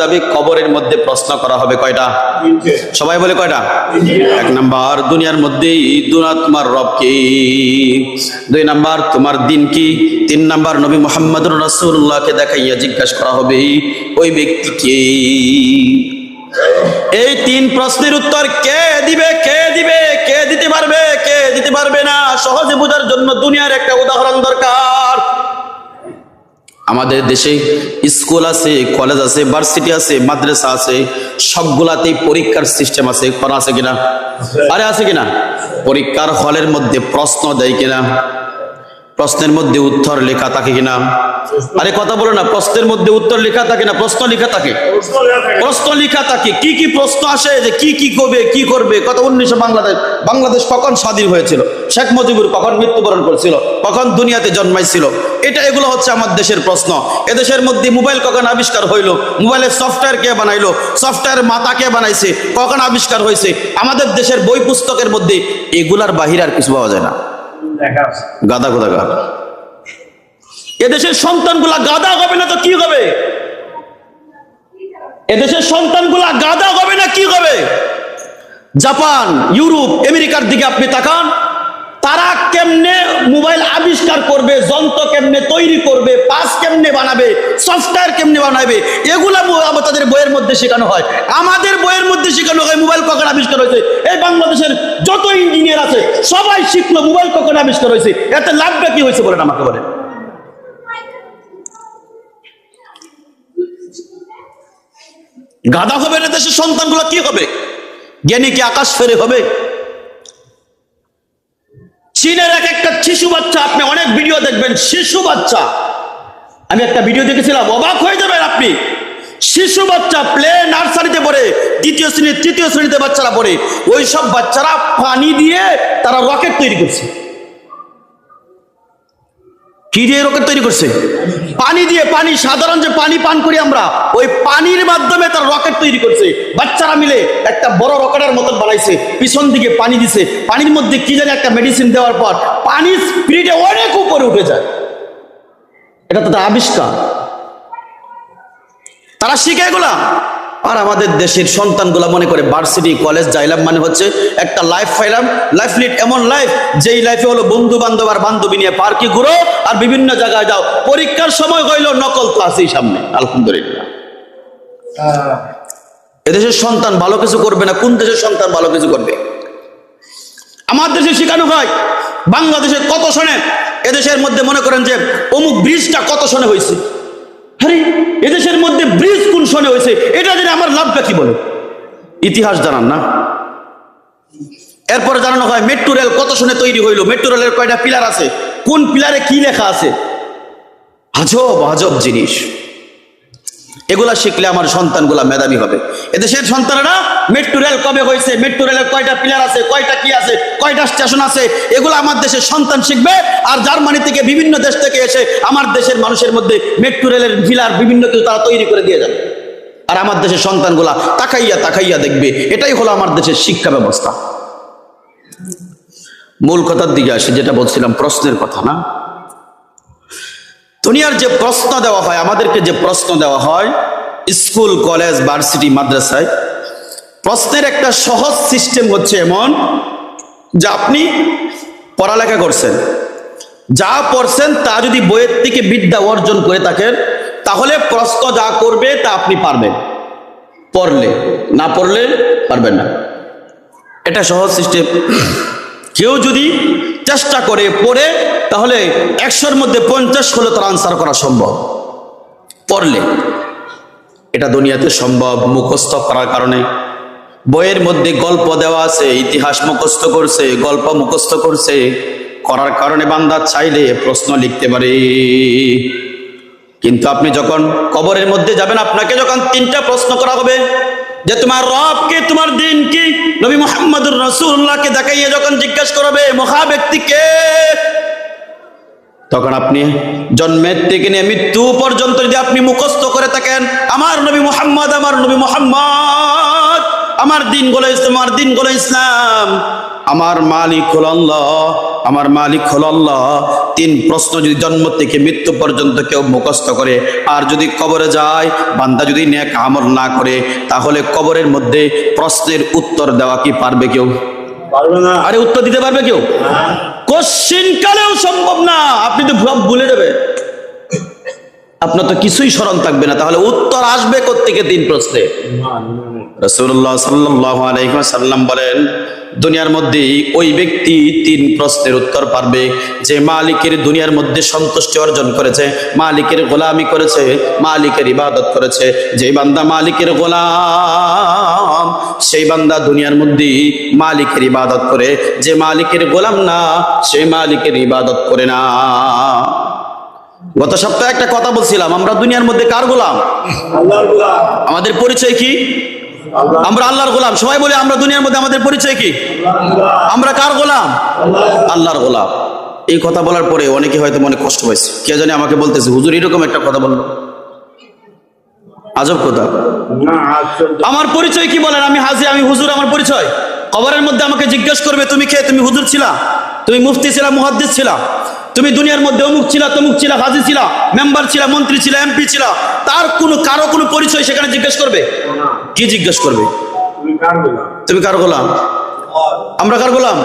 যাবে কবরের মধ্যে প্রশ্ন করা হবে কয়টা? সবাই বলে কয়টা? এক নাম্বার দুনিয়ার মধ্যে দুনা তোমার রব কি? দুই নাম্বার তোমার দিন কি? তিন নাম্বার নবী মোহাম্মদুর রাসূলুল্লাহকে দেখাইয়া জিজ্ঞাসা করা হবে ওই ব্যক্তি কে? এই তিন প্রশ্নের উত্তর কে দিবে কে দিবে কে দিতে পারবে কে দিতে পারবে না সহজে বোঝার জন্য দুনিয়ার একটা উদাহরণ দরকার। আমাদের দেশে স্কুল আছে কলেজ আছে ভার্সিটি আছে, মাদ্রাসা আছে, সবগুলাতেই পরীক্ষার সিস্টেম আছে। করা আছে কিনা? আরে আছে কিনা? পরীক্ষার হলের মধ্যে প্রশ্ন দেয় কিনা? প্রশ্নের মধ্যে উত্তর লেখা থাকে কিনা? আরে কথা বলো না, প্রশ্নের মধ্যে উত্তর লেখা থাকে না, প্রশ্ন লেখা থাকে। প্রশ্ন লেখা থাকে, কি কি প্রশ্ন আসে, যে কি কি করবে কি করবে? কত উনিশশো বাংলাদেশ বাংলাদেশ কখন স্বাধীন হয়েছিল? শেখ মুজিবুর কখন মৃত্যুবরণ করেছিল? কখন দুনিয়াতে জন্মাইছিল? এটা এগুলো হচ্ছে আমার দেশের প্রশ্ন। এদেশের মধ্যে মোবাইল কখন আবিষ্কার হইল? মোবাইলের সফটওয়্যার কে বানাইলো? সফটওয়্যার মাতা কে বানাইছে? কখন আবিষ্কার হয়েছে? আমাদের দেশের বই পুস্তকের মধ্যে এগুলার বাহির আর কিছু পাওয়া যায় না। গাদা গোদা গা এদেশের সন্তানগুলা গাদা হবে না তো কি হবে? এদেশের সন্তানগুলা গাদা হবে না কি হবে? জাপান, ইউরোপ, আমেরিকার দিকে আপনি তাকান। তারা কেমনে মোবাইল আবিষ্কার করবে, যন্ত্র কেমনে তৈরি করবে, পাস কেমনে বানাবে, সফটওয়্যার কেমনে বানাবে, এগুলা তাদের বইয়ের মধ্যে শেখানো হয়। আমাদের বইয়ের মধ্যে শেখানো হয় মোবাইল কখন আবিষ্কার হয়েছে। এই বাংলাদেশের যত ইঞ্জিনিয়ার আছে, সবাই শিখলো মোবাইল কখন আবিষ্কার হয়েছে। এতে লাভটা কি হয়েছে বলেন আমাকে বলেন। গাদা হবে না দেশের সন্তানগুলো কি হবে? জ্ঞানী কি আকাশ ফেরে হবে? চীনের এক একটা শিশু বাচ্চা, আপনি অনেক ভিডিও দেখবেন, শিশু বাচ্চা। আমি একটা ভিডিও দেখেছিলাম, অবাক হয়ে যাবেন আপনি। শিশু বাচ্চা প্লে নার্সারিতে পড়ে, দ্বিতীয় শ্রেণির তৃতীয় শ্রেণীতে বাচ্চারা পড়ে। ওই সব বাচ্চারা পানি দিয়ে তারা রকেট তৈরি করছে। কি দিয়ে রকেট তৈরি করছে? পানি দিয়ে পানি, সাধারণ যে পানি পান করি আমরা, ওই পানির মাধ্যমে তার রকেট তৈরি করছে। বাচ্চারা মিলে একটা বড় রকেটের মতন বানাইছে, পিছন দিকে পানি দিছে। পানির মধ্যে কি জানি একটা মেডিসিন দেওয়ার পর পানি স্পিডে অনেক উপরে উঠে যায়। এটা তো আবিষ্কার। তারা শিখে এগুলা? আর আমাদের দেশের সন্তানগুলা মনে করে ভার্সিটি কলেজ যাইলাম মানে হচ্ছে একটা লাইফ পাইলাম। লাইফ লিড এমন লাইফ যেই লাইফে হলো বন্ধু বান্ধব আর বান্ধবী নিয়ে পার্কে ঘুরো আর বিভিন্ন জায়গায় যাও। পরীক্ষার সময় হইল নকল তো আছেই সামনে আলহামদুলিল্লাহ। এদেশের সন্তান ভালো কিছু করবে না? কোন দেশের সন্তান ভালো কিছু করবে? আমার দেশে শেখানো হয় বাংলাদেশের কত সনে? এদেশের মধ্যে মনে করেন যে অমুক ব্রিজটা কত সনে হয়েছে আরে, এদেশের মধ্যে ব্রিজ কোন সনে হয়েছে? এটা জেনে আমার লাভটা কি বলে? ইতিহাস জানান না। এরপরে জানানো হয় মেট্রো রেল কত শুনে তৈরি হইল? মেট্রো রেলের কয়টা পিলার আছে? কোন পিলারে কি লেখা আছে? আজব আজব জিনিস। এগুলা শিখলে আমার সন্তানগুলা মেধাবী হবে। এদেশের সন্তানেরা মেট্রো রেল কবে হয়েছে? মেট্রো রেলের কয়টা পিলার আছে? কয়টা কি আছে? কয়টা স্টেশন আছে? এগুলো আমার দেশের সন্তান শিখবে। আর জার্মানি থেকে বিভিন্ন দেশ থেকে এসে আমার দেশের মানুষের মধ্যে মেট্রো রেলের পিলার বিভিন্ন কিছু তারা তৈরি করে দিয়ে যাবে। আর আমার দেশের সন্তানগুলা তাকাইয়া তাকাইয়া দেখবে। এটাই হলো আমার দেশের শিক্ষা ব্যবস্থা। মূল কথার দিকে আসি, যেটা বলছিলাম প্রশ্নের কথা না? দুনিয়ার যে প্রশ্ন দেওয়া হয়, আমাদেরকে যে প্রশ্ন দেওয়া হয়, স্কুল, কলেজ, ভার্সিটি, মাদ্রাসায়, প্রশ্নের একটা সহজ সিস্টেম হচ্ছে এমন যে আপনি পড়ালেখা করছেন। যা পড়ছেন, তা যদি বইয়ের থেকে বিদ্যা অর্জন করে থাকেন, তাহলে প্রশ্ন যা করবে, তা আপনি পারবেন। পড়লে, না পড়লে পারবেন না। এটা সহজ সিস্টেম। কেউ যদি চেষ্টা করে পড়ে, তাহলে একশোর মধ্যে পঞ্চাশ হলে তার আনসার করা সম্ভব। পড়লে। এটা দুনিয়াতে সম্ভব, মুখস্থ করার কারণে। বইয়ের মধ্যে গল্প দেওয়া আছে, ইতিহাস মুখস্থ করছে, গল্প মুখস্থ করছে। করার কারণে বান্দা চাইলে প্রশ্ন লিখতে পারে। কিন্তু আপনি যখন কবরের মধ্যে যাবেন, আপনাকে যখন তিনটা প্রশ্ন করা হবে যে তোমার রব কে তোমার দিন কি নবী মোহাম্মদুর রসুল্লাহকে দেখাইয়া যখন জিজ্ঞেস করবে মহা ব্যক্তি কে? তখন আপনি জন্মের থেকে নিয়ে মৃত্যু পর্যন্ত যদি আপনি মুখস্থ করে থাকেন, আমার নবী মোহাম্মদ, আমার নবী মোহাম্মদ। আমার দিনগুলো ইসলাম আমার দিনগুলো ইসলাম। আমার মালিক হল আল্লাহ আমার মালিক হল আল্লাহ। তিন প্রশ্ন যদি জন্ম থেকে মৃত্যু পর্যন্ত কেউ মুখস্থ করে আর যদি কবরে যায় বান্দা যদি ন্যাক আমল না করে তাহলে কবরের মধ্যে প্রশ্নের উত্তর দেওয়া কি পারবে কেউ? না। আরে উত্তর দিতে পারবে কেউ? কোশ্চিন কালেও সম্ভব না। আপনি তো সব ভুলে যাবে আপনার তো কিছুই স্মরণ থাকবে না। তাহলে উত্তর আসবে কোত্থেকে তিন প্রশ্নে? রসুল্লাহ সাল্লাহ আলাইসাল্লাম বলেন দুনিয়ার মধ্যে ওই ব্যক্তি তিন প্রশ্নের উত্তর পারবে। যে মালিকের দুনিয়ার মধ্যে সন্তুষ্টি অর্জন করেছে মালিকের গোলামি করেছে মালিকের ইবাদত করেছে। যে বান্দা মালিকের গোলাম সেই বান্দা দুনিয়ার মধ্যে মালিকের ইবাদত করে। যে মালিকের গোলাম না সেই মালিকের ইবাদত করে না। গত সপ্তাহে একটা কথা বলছিলাম আমরা দুনিয়ার মধ্যে কার গোলাম। আমাদের পরিচয় কি? আমরা আল্লাহর গোলাম। সবাই বলে আমরা দুনিয়ার মধ্যে আমাদের পরিচয় কি? আমরা কার গোলাম? আল্লাহর গোলাম। এই কথা বলার পরে অনেকে হয়তো মনে কষ্ট হয়েছে কে জানে আমাকে বলতেছে হুজুর এরকম একটা কথা বলল। আজব কথা। আমার পরিচয় কি বলেন? আমি হাজি আমি হুজুর আমার পরিচয়। কবরের মধ্যে আমাকে জিজ্ঞেস করবে তুমি কে? তুমি হুজুর ছিলা? তুমি মুফতি ছিলা মুহাদ্দিস ছিলা? তুমি দুনিয়ার মধ্যে অমুক ছিলা তমুক ছিলা হাজি ছিলা মেম্বার ছিলা মন্ত্রী ছিলা এমপি ছিলা? তার কোনো কারও কোনো পরিচয় সেখানে জিজ্ঞেস করবে। কি জিজ্ঞেস করবে? তুমি কার গোলাম? আমরা কার গোলাম?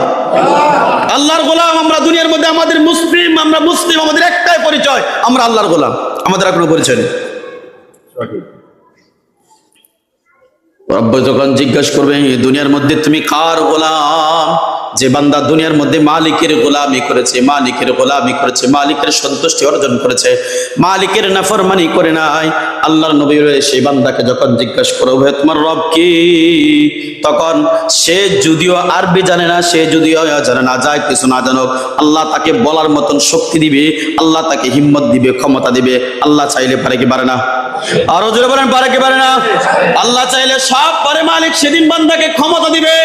আল্লাহর গোলাম, আমরা দুনিয়ার মধ্যে আমাদের মুসলিম, আমরা মুসলিম, আমাদের একটাই পরিচয়, আমরা আল্লাহর গোলাম। আমাদের আর কোনো পরিচয় নেই। রব্ব যখন জিজ্ঞাসা করবে দুনিয়ার মধ্যে তুমি কার গোলাম? যে বান্দা দুনিয়ার মধ্যে মালিকের গোলামি করেছে, মালিকের গোলামি করেছে, মালিকের সন্তুষ্টি অর্জন করেছে, মালিকের নাফরমানি করে নাই। আল্লাহর নবী সেই বান্দাকে যখন জিজ্ঞাসা করবে তোমার রব কি? তখন সে যদিও আরবি জানে না, সে যদিও জানে না যায় কিছু না জানুক, আল্লাহ তাকে বলার মতন শক্তি দিবে, আল্লাহ তাকে হিম্মত দিবে, ক্ষমতা দিবে, আল্লাহ চাইলে পারে কি পারে না? আরও জোরে বলেন, পারে কি পারে না? আল্লাহ চাইলে সব পারে মালিক, সেদিন বান্দাকে ক্ষমতা দিবে।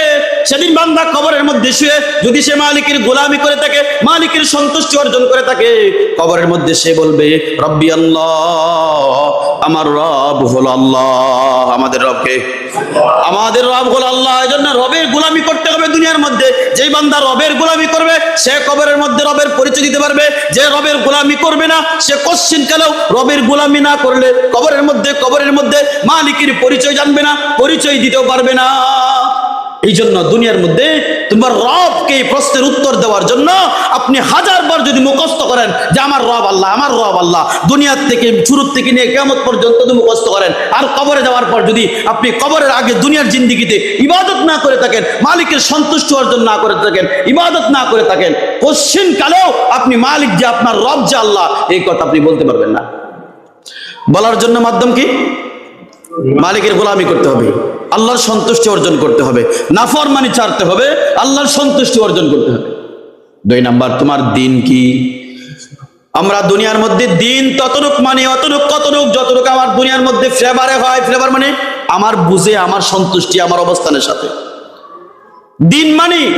সেদিন বান্দা কবরের মধ্যে শুয়ে যদি সে মালিকের গোলামি করে থাকে, মালিকের সন্তুষ্টি অর্জন করে থাকে, কবরের মধ্যে সে বলবে, রব্বি আল্লাহ, আমার রব হলো আল্লাহ, আমাদের রবকে। আমাদের রব হলো আল্লাহ এই জন্য রবের গোলামি করতে হবে দুনিয়ার মধ্যে। যেই বান্দা রবের গোলামি করবে, সে কবরের মধ্যে রবের পরিচয় দিতে পারবে। যে রবের গোলামি করবে না, সে কোশ্চিন কালেও রবের গোলামি না করলে কবরের মধ্যে কবরের মধ্যে মালিকের পরিচয় জানবে না, পরিচয় দিতেও পারবে না। এই জন্য দুনিয়ার মধ্যে তোমার রবকে এই প্রশ্নের উত্তর দেওয়ার জন্য আপনি হাজারবার যদি মুখস্থ করেন যে আমার রব আল্লাহ, আমার রব আল্লাহ, দুনিয়ার থেকে, শুরুর থেকে নিয়ে কেমন পর্যন্ত যদি মুখস্থ করেন, আর কবরে যাওয়ার পর যদি আপনি কবরের আগে দুনিয়ার জিন্দিগিতে ইবাদত না করে থাকেন, মালিকের সন্তুষ্ট অর্জন না করে থাকেন, ইবাদত না করে থাকেন পশ্চিম কালেও আপনি মালিক যে আপনার রব যে আল্লাহ, এই কথা আপনি বলতে পারবেন না। বলার জন্য মাধ্যম কি? মালিকের গোলামি করতে হবে। আল্লাহর সন্তুষ্টি অর্জন করতে হবে। নাফর মানি ছাড়তে হবে। আল্লাহর সন্তুষ্টি অর্জন করতে হবে। দুই নাম্বার, তোমার দিন কি? আমরা দুনিয়ার মধ্যে দিন ততটুক মানে অতটুক, কতটুক, যতটুক আমার দুনিয়ার মধ্যে ফ্লেভারে হয় ফ্লেভার মানে আমার বুঝে, আমার সন্তুষ্টি, আমার অবস্থানের সাথে। দিন মানে